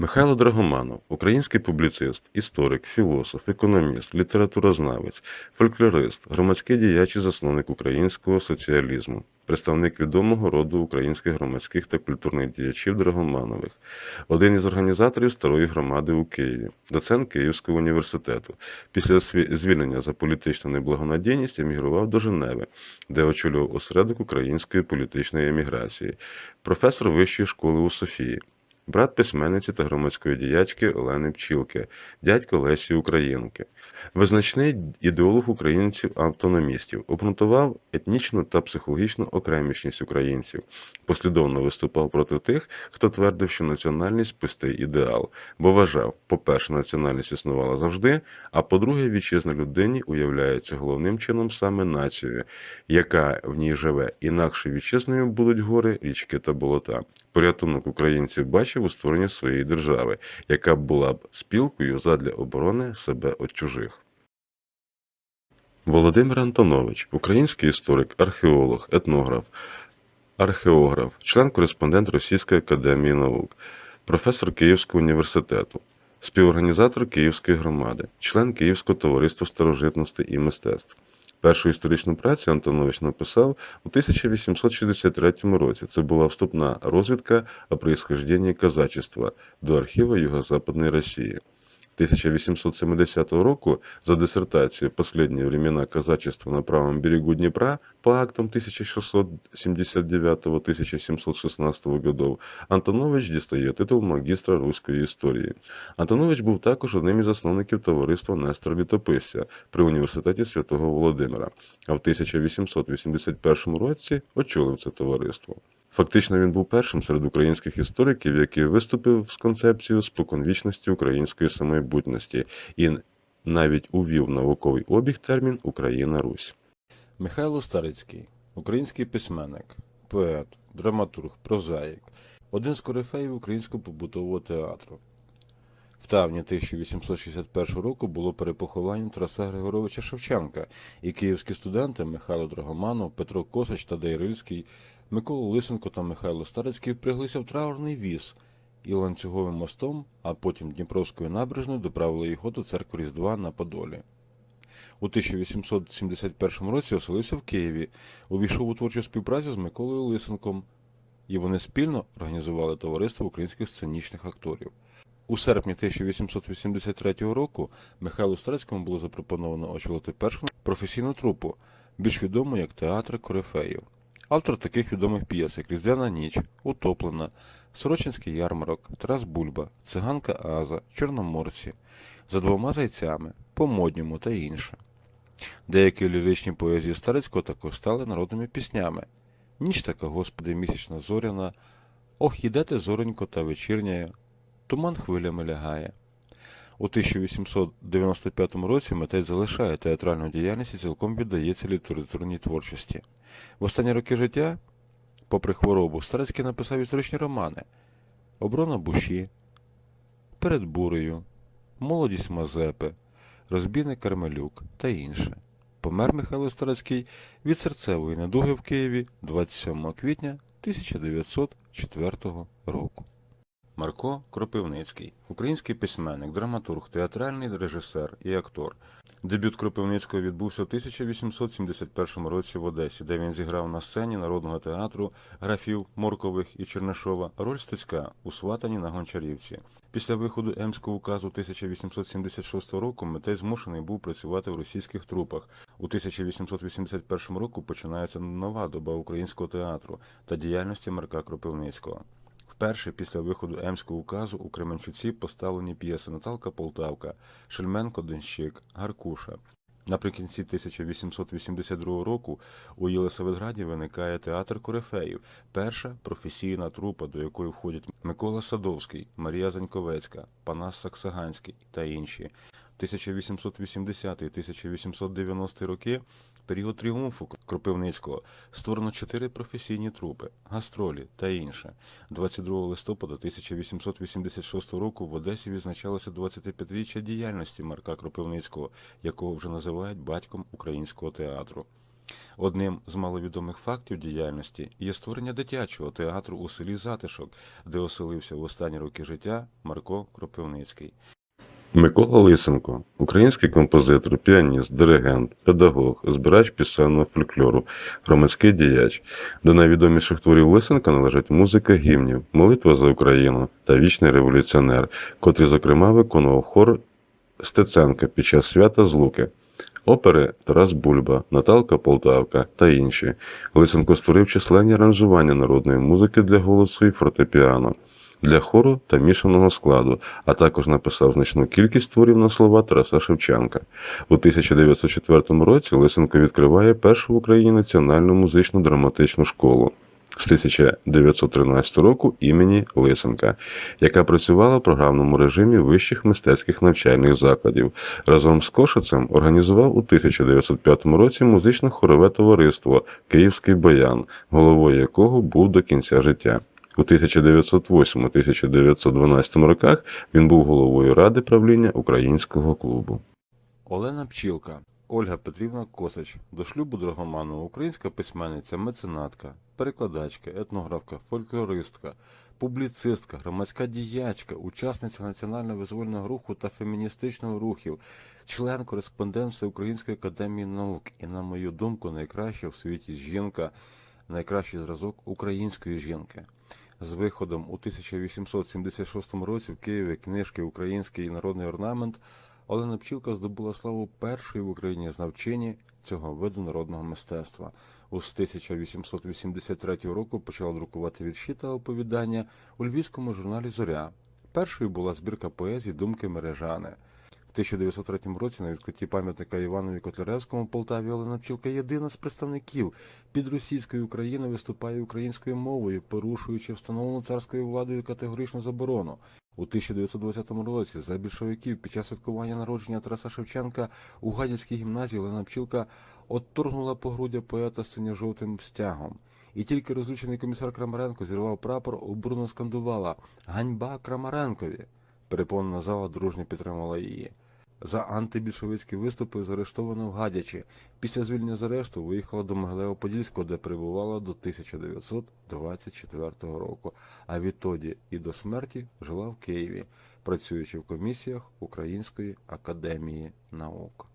Михайло Драгоманов – український публіцист, історик, філософ, економіст, літературознавець, фольклорист, громадський діяч і засновник українського соціалізму, представник відомого роду українських громадських та культурних діячів Драгоманових, один із організаторів Старої громади у Києві, доцент Київського університету. Після звільнення за політичну неблагонадійність емігрував до Женеви, де очолював осередок української політичної еміграції, професор Вищої школи у Софії. Брат письменниці та громадської діячки Олени Пчілки, дядько Лесі Українки, визначний ідеолог українців-автономістів, обґрунтував етнічну та психологічну окремішність українців, послідовно виступав проти тих, хто твердив, що національність пустий ідеал, бо вважав, по-перше, національність існувала завжди, а по-друге, вітчизна людині уявляється головним чином саме нацією, яка в ній живе, інакше вітчизною будуть гори, річки та болота. Порятунок українців бачив у створенні своєї держави, яка була б спілкою задля оборони себе від чужих. Володимир Антонович, український історик, археолог, етнограф, археограф, член-кореспондент Російської академії наук, професор Київського університету, співорганізатор Київської громади, член Київського товариства старожитностей і мистецтв. Першу історичну працю Антонович написав у 1863 році. Це була вступна розвідка о происхождении казачества до архіву Юго-Западної Росії. 1870 року за диссертацию «Последние времена казачества на правом берегу Днепра» по актам 1669-1716 годов Антонович дістає титул магістра руської історії. Антонович був також одним із засновників товариства Нестор Літописця при університеті Святого Володимира, а в 1881 році очолив це товариство. Фактично він був першим серед українських істориків, який виступив з концепцією споконвічності української самобутності і навіть увів науковий обіг термін Україна Русь. Михайло Старицький, український письменник, поет, драматург, прозаїк, один з корифеїв українського побутового театру. В травні 1861 року було перепоховання Тараса Григоровича Шевченка, і київські студенти Михайло Драгоманов, Петро Косач та Рильський, Микола Лисенко та Михайло Старицький впряглися в траурний віз і ланцюговим мостом, а потім Дніпровською набережною доправили його до церкви Різдва на Подолі. У 1871 році оселився в Києві, увійшов у творчу співпрацю з Миколою Лисенком, і вони спільно організували товариство українських сценічних акторів. У серпні 1883 року Михайлу Старецькому було запропоновано очолити першу професійну трупу, більш відому як театр Корифеїв. Автор таких відомих п'єс, як Різдвяна ніч, Утоплена, Сорочинський ярмарок, Тарас Бульба, Циганка Аза, Чорноморці, за двома зайцями, по модньому та інше. Деякі ліричні поезії Старецького також стали народними піснями. Ніч така, Господи, місячна зоряна, ох, ідете зоронько та вечірняє, туман хвилями лягає. У 1895 році митець залишає театральну діяльність і цілком віддається літературній творчості. В останні роки життя, попри хворобу, Старецький написав історичні романи Оборона Буші, Перед бурею, Молодість Мазепи, Розбійник Кармелюк та інше. Помер Михайло Старецький від серцевої недуги в Києві 27 квітня 1904 року. Марко Кропивницький, український письменник, драматург, театральний режисер і актор. Дебют Кропивницького відбувся в 1871 році в Одесі, де він зіграв на сцені народного театру графів Моркових і Чернишова роль Стецька у Сватані на Гончарівці. Після виходу Емського указу 1876 року митець змушений був працювати в російських трупах. У 1881 року починається нова доба українського театру та діяльності Марка Кропивницького. Вперше після виходу Емського указу у Кременчуці поставлені п'єси Наталка Полтавка, Шельменко Денщик, Гаркуша. Наприкінці 1882 року у Єлисаветграді виникає театр Корифеїв, перша професійна трупа, до якої входять Микола Садовський, Марія Заньковецька, Панас Саксаганський та інші. 1880-1890 роки період тріумфу Кропивницького створено чотири професійні трупи, гастролі та інше. 22 листопада 1886 року в Одесі відзначалося 25-річчя діяльності Марка Кропивницького, якого вже називають батьком українського театру. Одним з маловідомих фактів діяльності є створення дитячого театру у селі Затишок, де оселився в останні роки життя Марко Кропивницький. Микола Лисенко, український композитор, піаніст, диригент, педагог, збирач пісенного фольклору, громадський діяч. До найвідоміших творів Лисенка належать музика гімнів, молитва за Україну та вічний революціонер, котрий, зокрема, виконував хор Стеценка під час свята Злуки. Опери Тарас Бульба, Наталка Полтавка та інші. Лисенко створив численні аранжування народної музики для голосу і фортепіано, для хору та мішаного складу, а також написав значну кількість творів на слова Тараса Шевченка. У 1904 році Лисенко відкриває першу в Україні національну музичну драматичну школу з 1913 року імені Лисенка, яка працювала в програмному режимі вищих мистецьких навчальних закладів. Разом з Кошицем організував у 1905 році музичне хорове товариство Київський Баян, головою якого був до кінця життя. У 1908-1912 роках він був головою ради правління українського клубу. Олена Пчілка, Ольга Петрівна Косач, до шлюбу Драгоманова, українська письменниця, меценатка, перекладачка, етнографка, фольклористка, публіцистка, громадська діячка, учасниця національно-визвольного руху та феміністичного рухів, член кореспондент Всеукраїнської академії наук і, на мою думку, найкраща в світі жінка, найкращий зразок української жінки. З виходом у 1876 році в Києві книжки Український народний орнамент Олена Пчілка здобула славу першої в Україні знавчині цього виду народного мистецтва. У з 1883 року почала друкувати вірші та оповідання у львівському журналі Зоря. Першою була збірка поезії Думки мережани. В 1903 році на відкритті пам'ятника Іванові Котляревському Полтаві Олена Пчілка єдина з представників під російської України виступає українською мовою, порушуючи встановлену царською владою категоричну заборону. У 1920 році за більшовиків під час святкування народження Тараса Шевченка у Гадяцькій гімназії Олена Пчілка отторгнула погруддя поета синьо-жовтим стягом. І тільки розлючений комісар Крамаренко зірвав прапор, обурено скандувала Ганьба Крамаренкові. Переповнена зала дружньо підтримала її. За антибільшовицькі виступи заарештовано в Гадячі. Після звільнення з арешту виїхала до Могилево-Подільського, де перебувала до 1924 року. А відтоді і до смерті жила в Києві, працюючи в комісіях Української академії наук.